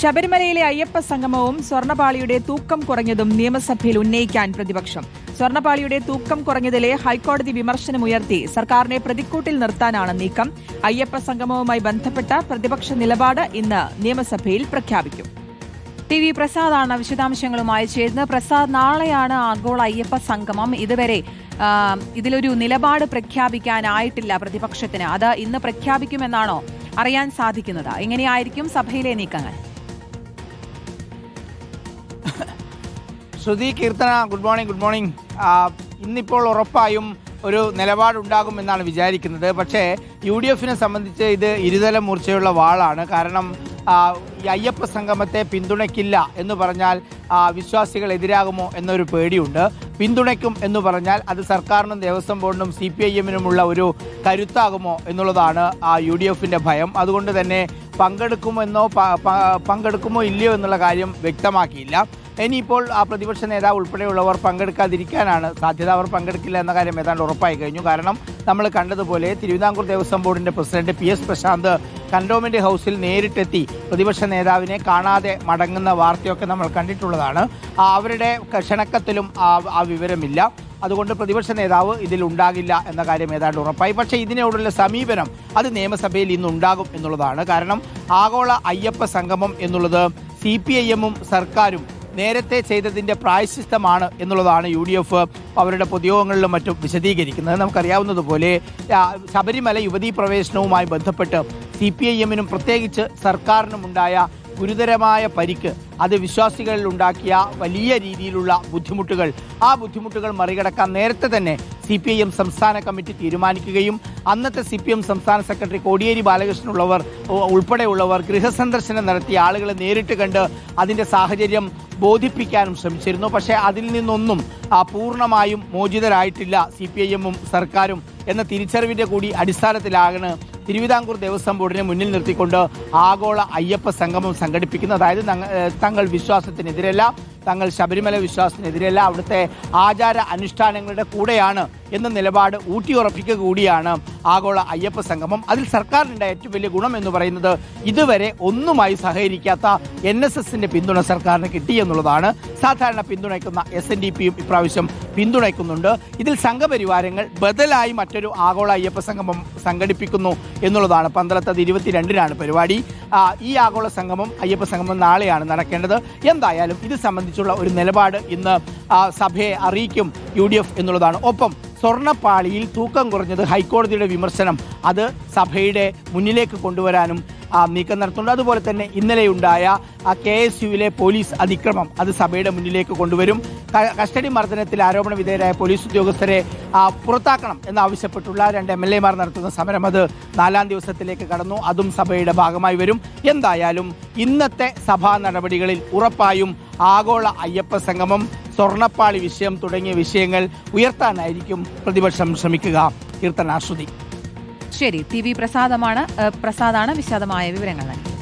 ശബരിമലയിലെ അയ്യപ്പ സംഗമവും സ്വർണപാളിയുടെ തൂക്കം കുറഞ്ഞതും നിയമസഭയിൽ ഉന്നയിക്കാൻ പ്രതിപക്ഷം. സ്വർണപാളിയുടെ തൂക്കം കുറഞ്ഞതിലെ ഹൈക്കോടതി വിമർശനമുയർത്തി സർക്കാരിനെ പ്രതിക്കൂട്ടിൽ നിർത്താനാണ് നീക്കം. അയ്യപ്പ സംഗമവുമായി ബന്ധപ്പെട്ട പ്രതിപക്ഷ നിലപാട് ഇന്ന് നിയമസഭയിൽ പ്രഖ്യാപിക്കും. ടി വി പ്രസാദാണ് വിശദാംശങ്ങളുമായി ചേരുന്നത്. പ്രസാദ് നാളെയാണ് ആഗോള അയ്യപ്പ സംഗമം. ഇതുവരെ ഇതിലൊരു നിലപാട് പ്രഖ്യാപിക്കാനായിട്ടില്ല പ്രതിപക്ഷത്തിന്. അത് ഇന്ന് പ്രഖ്യാപിക്കുമെന്നാണോ അറിയാൻ സാധിക്കുന്നത്. എങ്ങനെയായിരിക്കും സഭയിലെ നീക്കങ്ങൾ? Shruthi Keerthana good morning good morning. ഇന്നിപ്പോൾ ഉറപ്പായും ഒരു നിലപാടുണ്ടാകും എന്നാണ് വിചാരിക്കുന്നത്. പക്ഷേ യു ഡി എഫിനെ സംബന്ധിച്ച് ഇത് ഇരുതല മൂർച്ചയുള്ള വാളാണ്. കാരണം ഈ അയ്യപ്പ സംഗമത്തെ പിന്തുണയ്ക്കില്ല എന്ന് പറഞ്ഞാൽ വിശ്വാസികൾ എതിരാകുമോ എന്നൊരു പേടിയുണ്ട്. പിന്തുണയ്ക്കും എന്ന് പറഞ്ഞാൽ അത് സർക്കാരിനും ദേവസ്വം ബോർഡിനും സി പി ഐ എമ്മിനുമുള്ള ഒരു കരുത്താകുമോ എന്നുള്ളതാണ് ആ യു ഡി എഫിന്റെ ഭയം. അതുകൊണ്ട് തന്നെ പങ്കെടുക്കുമെന്നോ പങ്കെടുക്കുമോ ഇല്ലയോ എന്നുള്ള കാര്യം വ്യക്തമാക്കിയില്ല. ഇനിയിപ്പോൾ ആ പ്രതിപക്ഷ നേതാവ് ഉൾപ്പെടെയുള്ളവർ പങ്കെടുക്കാതിരിക്കാനാണ് സാധ്യത. അവർ പങ്കെടുക്കില്ല എന്ന കാര്യം ഏതാണ്ട് ഉറപ്പായി കഴിഞ്ഞു. കാരണം നമ്മൾ കണ്ടതുപോലെ തിരുവിതാംകൂർ ദേവസ്വം ബോർഡിന്റെ president P S Prashanth cantonment ഹൗസിൽ നേരിട്ടെത്തി പ്രതിപക്ഷ നേതാവിനെ കാണാതെ മടങ്ങുന്ന വാർത്തയൊക്കെ നമ്മൾ കണ്ടിട്ടുള്ളതാണ്. അവരുടെ ക്ഷണക്കത്തിലും ആ വിവരമില്ല. അതുകൊണ്ട് പ്രതിപക്ഷ നേതാവ് ഇതിൽ ഉണ്ടാകില്ല എന്ന കാര്യം ഏതാണ്ട് ഉറപ്പായി. പക്ഷേ ഇതിനോടുള്ള സമീപനം അത് നിയമസഭയിൽ ഇന്ന് ഉണ്ടാകും എന്നുള്ളതാണ്. കാരണം ആഗോള അയ്യപ്പ സംഗമം എന്നുള്ളത് സി പി ഐ എമ്മും സർക്കാരും നേരത്തെ ചെയ്തതിന്റെ പ്രായശിസ്തമാണ് എന്നുള്ളതാണ് യു ഡി എഫ് അവരുടെ പൊതുയോഗങ്ങളിലും മറ്റും വിശദീകരിക്കുന്നത്. നമുക്കറിയാവുന്നതുപോലെ ശബരിമല യുവതീ പ്രവേശനവുമായി ബന്ധപ്പെട്ട് സി പി ഐ എമ്മിനും പ്രത്യേകിച്ച് സർക്കാരിനുമുണ്ടായ ഗുരുതരമായ പരിക്ക് അത് വിശ്വാസികളിൽ ഉണ്ടാക്കിയ വലിയ രീതിയിലുള്ള ബുദ്ധിമുട്ടുകൾ. ആ ബുദ്ധിമുട്ടുകൾ മറികടക്കാൻ നേരത്തെ തന്നെ സി പി ഐ എം സംസ്ഥാന കമ്മിറ്റി തീരുമാനിക്കുകയും അന്നത്തെ സി പി എം സംസ്ഥാന സെക്രട്ടറി കോടിയേരി ബാലകൃഷ്ണൻ ഉള്ളവർ ഉൾപ്പെടെയുള്ളവർ ഗൃഹസന്ദർശനം നടത്തി ആളുകളെ നേരിട്ട് കണ്ട് അതിന്റെ സാഹചര്യം ബോധിപ്പിക്കാനും ശ്രമിച്ചിരുന്നു. പക്ഷേ അതിൽ നിന്നൊന്നും പൂർണമായും മോചിതരായിട്ടില്ല സി പി ഐ എമ്മും സർക്കാരും എന്ന തിരിച്ചറിവിന്റെ കൂടി അടിസ്ഥാനത്തിലാണ് തിരുവിതാംകൂർ ദേവസ്വം ബോർഡിനെ മുന്നിൽ നിർത്തിക്കൊണ്ട് ആഗോള അയ്യപ്പ സംഗമം സംഘടിപ്പിക്കുന്നു. അതായത് തങ്ങൾ വിശ്വാസത്തിനെതിരല്ല തങ്ങൾ ശബരിമല വിശ്വാസത്തിനെതിരല്ല അവിടുത്തെ ആചാര അനുഷ്ഠാനങ്ങളുടെ കൂടെയാണ് എന്ന നിലപാട് ഊട്ടിയുറപ്പിക്കുക കൂടിയാണ് ആഗോള അയ്യപ്പ സംഗമം. അതിൽ സർക്കാരിനുണ്ടായ ഏറ്റവും വലിയ ഗുണം എന്ന് പറയുന്നത് ഇതുവരെ ഒന്നുമായി സഹകരിക്കാത്ത എൻ എസ് എസിന്റെ പിന്തുണ സർക്കാരിന് കിട്ടി എന്നുള്ളതാണ്. സാധാരണ പിന്തുണയ്ക്കുന്ന എസ് എൻ ഡി പിയും ഇപ്രാവശ്യം പിന്തുണയ്ക്കുന്നുണ്ട്. ഇതിൽ സംഘപരിവാരങ്ങൾ ബദലായി മറ്റൊരു ആഗോള അയ്യപ്പ സംഗമം സംഘടിപ്പിക്കുന്നു എന്നുള്ളതാണ്. പന്തളത്തത് ഇരുപത്തിരണ്ടിനാണ് പരിപാടി. ഈ ആഗോള സംഗമം അയ്യപ്പ സംഗമം നാളെയാണ് നടക്കേണ്ടത്. എന്തായാലും ഇത് സംബന്ധിച്ചുള്ള ഒരു നിലപാട് ഇന്ന് സഭയെ അറിയിക്കും യു എന്നുള്ളതാണ്. ഒപ്പം സ്വർണപ്പാളിയിൽ തൂക്കം കുറഞ്ഞത് ഹൈക്കോടതിയുടെ വിമർശനം. അത് സഭയുടെ മുന്നിലേക്ക് കൊണ്ടുവരാനും നീക്കം നടത്തുന്നുണ്ട്. അതുപോലെ തന്നെ ഇന്നലെയുണ്ടായ ആ കെ എസ് യുവിലെ പോലീസ് അതിക്രമം അത് സഭയുടെ മുന്നിലേക്ക് കൊണ്ടുവരും. കസ്റ്റഡി മർദ്ദനത്തിൽ ആരോപണ വിധേയരായ പോലീസ് ഉദ്യോഗസ്ഥരെ പുറത്താക്കണം എന്നാവശ്യപ്പെട്ടുള്ള രണ്ട് എം എൽ എമാർ നടത്തുന്ന സമരം അത് നാലാം ദിവസത്തിലേക്ക് കടന്നു. അതും സഭയുടെ ഭാഗമായി വരും. എന്തായാലും ഇന്നത്തെ സഭാ നടപടികളിൽ ഉറപ്പായും ആഗോള അയ്യപ്പ സംഗമം സ്വർണപ്പാളി വിഷയം തുടങ്ങിയ വിഷയങ്ങൾ ഉയർത്താനായിരിക്കും പ്രതിപക്ഷം ശ്രമിക്കുക. കീർത്തനാശ്രുതി. ശരി ടി വി പ്രസാദമാണ് പ്രസാദാണ് വിശദമായ വിവരങ്ങൾ നൽകിയത്